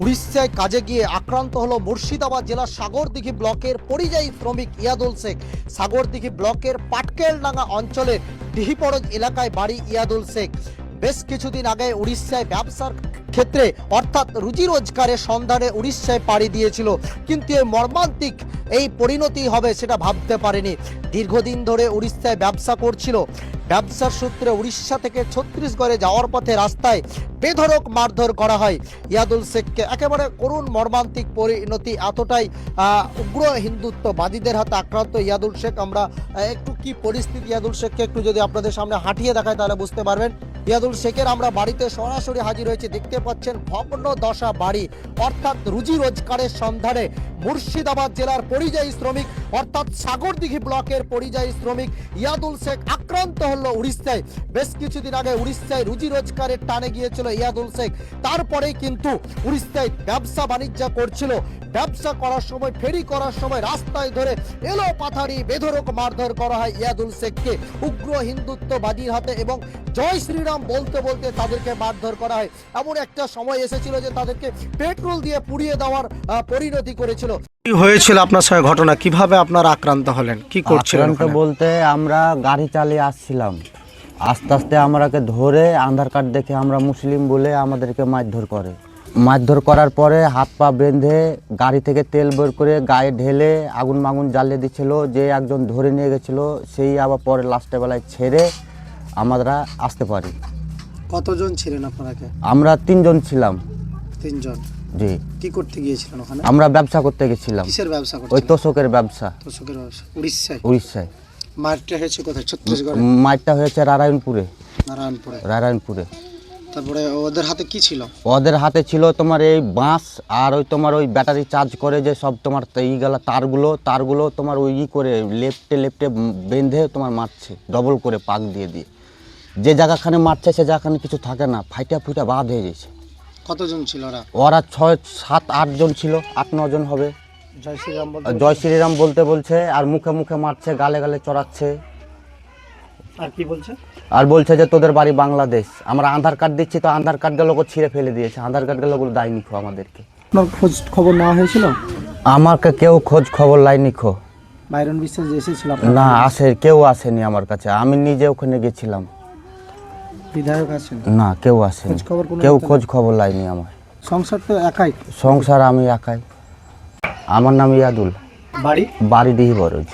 উড়িষ্যায় কাজে গিয়ে আক্রান্ত হলো মুর্শিদাবাদ জেলার সাগরদিঘি ব্লকের পরিযায়ী শ্রমিক ইয়াদুল শেখ। সাগরদিঘি ব্লকের পাটকেলডাঙ্গা অঞ্চলের ডিহিপরজ এলাকায় বাড়ি ইয়াদুল শেখ। বেশ কিছুদিন আগে উড়িষ্যায় ব্যবসার ক্ষেত্রে অর্থাৎ রুজি রোজগারের সন্ধানে উড়িষ্যায় পাড়ি দিয়েছিল। কিন্তু এই মর্মান্তিক এই পরিণতি হবে সেটা ভাবতে পারেনি। দীর্ঘদিন ধরে উড়িষ্যায় ব্যবসা করছিল। ব্যবসার সূত্রে উড়িষ্যা থেকে ছত্তিশগড়ে যাওয়ার পথে রাস্তায় বেধড়ক মারধর করা হয়। ইয়াদুল শেখকে একেবারে করুণ মর্মান্তিক পরিণতি এতটাই উগ্র হিন্দুত্ববাদীদের হাতে আক্রান্ত ইয়াদুল শেখ। আমরা একটু কি পরিস্থিতি? ইয়াদুল শেখকে একটু যদি আপনাদের সামনে হাঁটিয়ে দেখায় তাহলে বুঝতে পারবেন। ইয়াদুল শেখের আমরা বাড়িতে সরাসরি হাজির হয়েছে। দেখতে পাচ্ছেন ভগ্ন দশা বাড়ি, অর্থাৎ রুজি রোজগারের সন্ধানে মুর্শিদাবাদ জেলার পরিযায়ী শ্রমিক, অর্থাৎ সাগরদিঘি ব্লকের পরিযায়ী শ্রমিক ইয়াদুল শেখ আক্রান্ত হলো উড়িষ্যায়। বেশ কিছুদিন আগে উড়িষ্যায় রুজি রোজগারের টানে গিয়েছিল ইয়াদুল শেখ। তারপরেই কিন্তু উড়িষ্যায় ব্যবসা বাণিজ্য করছিল। ব্যবসা করার সময়, ফেরি করার সময় রাস্তায় ধরে এলো পাথারি বেধরক মারধর করা হয় ইয়াদুল শেখকে। উগ্র হিন্দুত্ববাদীর হাতে এবং জয় শ্রীরাম বলতে বলতে তাদেরকে মারধর করা হয়। এমন একটা সময় এসেছিল যে তাদেরকে পেট্রোল দিয়ে পুড়িয়ে দেওয়ার পরিণতি করেছিল। কি হয়েছিল আপনার সঙ্গে ঘটনা? কীভাবে আপনারা আক্রান্ত হলেন? কি আক্রান্ত বলতে আমরা গাড়ি চালিয়ে আসছিলাম। আস্তে আস্তে আমরাকে ধরে আধার কার্ড দেখে আমরা মুসলিম বলে আমাদেরকে মারধর করে। মারধর করার পরে হাত পা বেঁধে গাড়ি থেকে তেল বের করে গায়ে ঢেলে আগুন মাগুন জ্বালিয়ে দিচ্ছিল। যে একজন ধরে নিয়ে গেছিল সেই আবার পরে লাস্টে বেলায় ছেড়ে আমরা আসতে পারি। কতজন ছিলেন আপনারাকে? আমরা তিনজন ছিলাম। তিনজন। জি। কি করতে গিয়েছিলেন ওখানে? আমরা ব্যবসা করতে গেছিলাম। কিসের ব্যবসা করতে ওই তোষকের ব্যবসা। তোষকের ব্যবসা উড়িষ্যায়? উড়িষ্যায়। মারটা হয়েছে কোথায়? ছত্তিশগড়ে? মাইটটা হয়েছে নারায়ণপুরে। নারায়ণপুরে। নারায়ণপুরে। তারপরে ওদের হাতে কি ছিল? ওদের হাতে ছিল তোমার এই বাঁশ আর ওই তোমার ওই ব্যাটারি চার্জ করে যে সব তোমার ইগুলো তারগুলো তারগুলো তোমার ওই ই করে লেফটে লেফটে বেঁধে তোমার মারছে ডবল করে পাক দিয়ে দিয়ে। যে জায়গাখানে মারছে সে জায়গাখানে কিছু থাকে না। ফাইটা ফুইটা বাদ হয়ে গেছে। কতজন ছিল ওরা? ওরা ছয় সাত আটজন ছিল আট নজন হবে। জয় শ্রীরাম বলতে জয় শ্রীরাম বলতে বলছে আর মুখে মুখে মারছে গালে গালে চড়াচ্ছে। আর কি বলছে? আর বলছে যে তোদের বাড়ি বাংলাদেশ। আমরা আধার কার্ড দিচ্ছি তো আধার কার্ড কার্ডগুলো ছিঁড়ে ফেলে দিয়েছে। আধার কার্ড কার্ডগুলো দেয়নি খো আমাদেরকে। আপনার খোঁজ খবর নেওয়া হয়েছিল? আমাকে কেউ খোঁজ খবর লাইনি খো। বাইরন বিশ্বাস এসেছিল না আসে কেউ আসেনি আমার কাছে। আমি নিজে ওখানে গেছিলাম। বিধায়ক আছেন? না কেউ আসেন। খোঁজ খবর কোনো কেউ একটা খোঁজ খবর লাইনি আমার। সংসার তো একাই? সংসার আমি একাই। আমার নাম ইয়াদুল। বাড়ি? বাড়ি দিহি বরজ